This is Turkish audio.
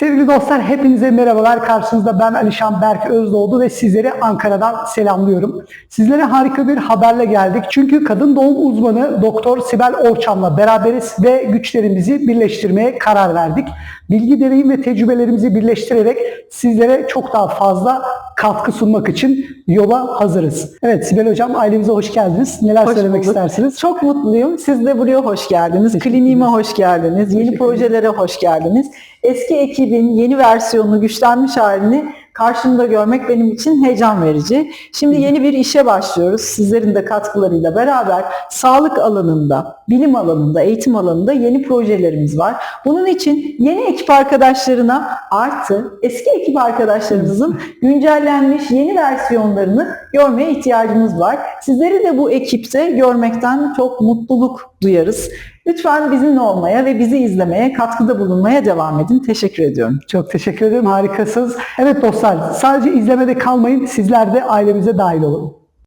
Sevgili dostlar hepinize merhabalar. Karşınızda ben Alişan Berk Özdoğdu ve sizleri Ankara'dan selamlıyorum. Sizlere harika bir haberle geldik. Çünkü kadın doğum uzmanı Doktor Sibel Orçam'la beraberiz ve güçlerimizi birleştirmeye karar verdik. Bilgi, deneyim ve tecrübelerimizi birleştirerek sizlere çok daha fazla katkı sunmak için yola hazırız. Evet Sibel Hocam ailemize hoş geldiniz. Neler Hoş söylemek bulduk. istersiniz? Çok mutluyum. Siz de buraya hoş geldiniz. Kliniğime hoş geldiniz. Yeni projelere hoş geldiniz. Eski ekibin yeni versiyonunu, güçlenmiş halini karşımda görmek benim için heyecan verici. Şimdi yeni bir işe başlıyoruz. Sizlerin de katkılarıyla beraber sağlık alanında, bilim alanında, eğitim alanında yeni projelerimiz var. Bunun için yeni ekip arkadaşlarına artı eski ekip arkadaşlarımızın güncellenmiş yeni versiyonlarını görmeye ihtiyacımız var. Sizleri de bu ekipte görmekten çok mutluluk duyarız. Lütfen bizimle olmaya ve bizi izlemeye, katkıda bulunmaya devam edin. Teşekkür ediyorum. Çok teşekkür ederim. Harikasınız. Evet dostlar sadece izlemede kalmayın. Sizler de ailemize dahil olun.